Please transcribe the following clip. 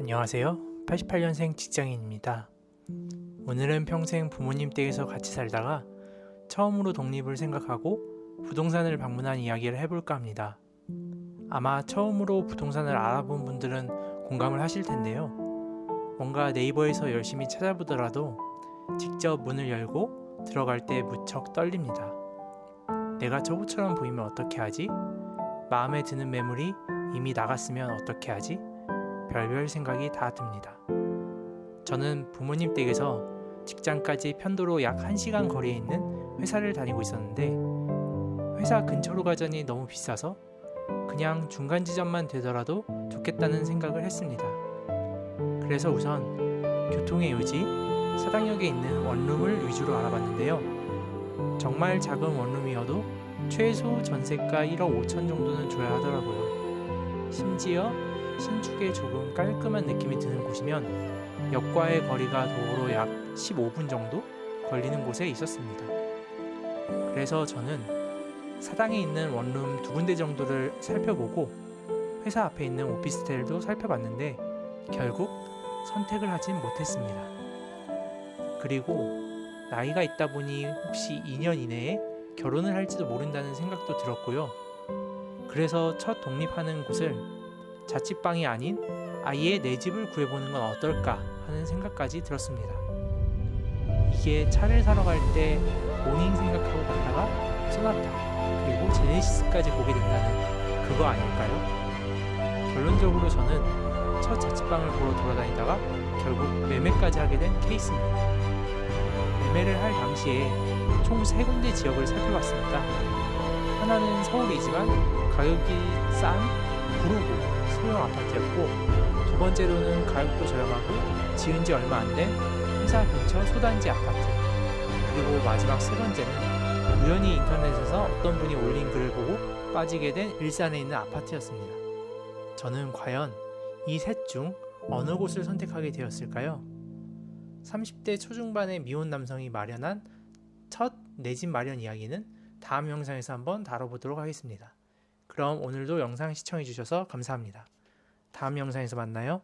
안녕하세요. 88년생 직장인입니다. 오늘은 평생 부모님 댁에서 같이 살다가 처음으로 독립을 생각하고 부동산을 방문한 이야기를 해볼까 합니다. 아마 처음으로 부동산을 알아본 분들은 공감을 하실 텐데요. 뭔가 네이버에서 열심히 찾아보더라도 직접 문을 열고 들어갈 때 무척 떨립니다. 내가 초보처럼 보이면 어떻게 하지? 마음에 드는 매물이 이미 나갔으면 어떻게 하지? 별별 생각이 다 듭니다. 저는 부모님 댁에서 직장까지 편도로 약 1시간 거리에 있는 회사를 다니고 있었는데 회사 근처로 가자니 너무 비싸서 그냥 중간 지점만 되더라도 좋겠다는 생각을 했습니다. 그래서 우선 교통의 요지, 사당역에 있는 원룸을 위주로 알아봤는데요. 정말 작은 원룸이어도 최소 전세가 1억 5천 정도는 줘야 하더라고요. 심지어 신축에 조금 깔끔한 느낌이 드는 곳이면 역과의 거리가 도로 약 15분 정도 걸리는 곳에 있었습니다. 그래서 저는 사당에 있는 원룸 두 군데 정도를 살펴보고 회사 앞에 있는 오피스텔도 살펴봤는데 결국 선택을 하진 못했습니다. 그리고 나이가 있다 보니 혹시 2년 이내에 결혼을 할지도 모른다는 생각도 들었고요. 그래서 첫 독립하는 곳을 자취방이 아닌 아예 내 집을 구해보는 건 어떨까 하는 생각까지 들었습니다. 이게 차를 사러 갈 때 모닝 생각하고 갔다가 소나타 그리고 제네시스까지 보게 된다는 그거 아닐까요? 결론적으로 저는 첫 자취방을 보러 돌아다니다가 결국 매매까지 하게 된 케이스입니다. 매매를 할 당시에 총 세 군데 지역을 살펴봤습니다. 하나는 서울이지만 가격이 싼 구로구 소형 아파트였고 두 번째로는 가격도 저렴하고 지은 지 얼마 안 된 회사 근처 소단지 아파트 그리고 마지막 세 번째는 우연히 인터넷에서 어떤 분이 올린 글을 보고 빠지게 된 일산에 있는 아파트였습니다. 저는 과연 이 셋 중 어느 곳을 선택하게 되었을까요? 30대 초중반의 미혼 남성이 마련한 첫 내 집 마련 이야기는 다음 영상에서 한번 다뤄보도록 하겠습니다. 그럼 오늘도 영상 시청해주셔서 감사합니다. 다음 영상에서 만나요.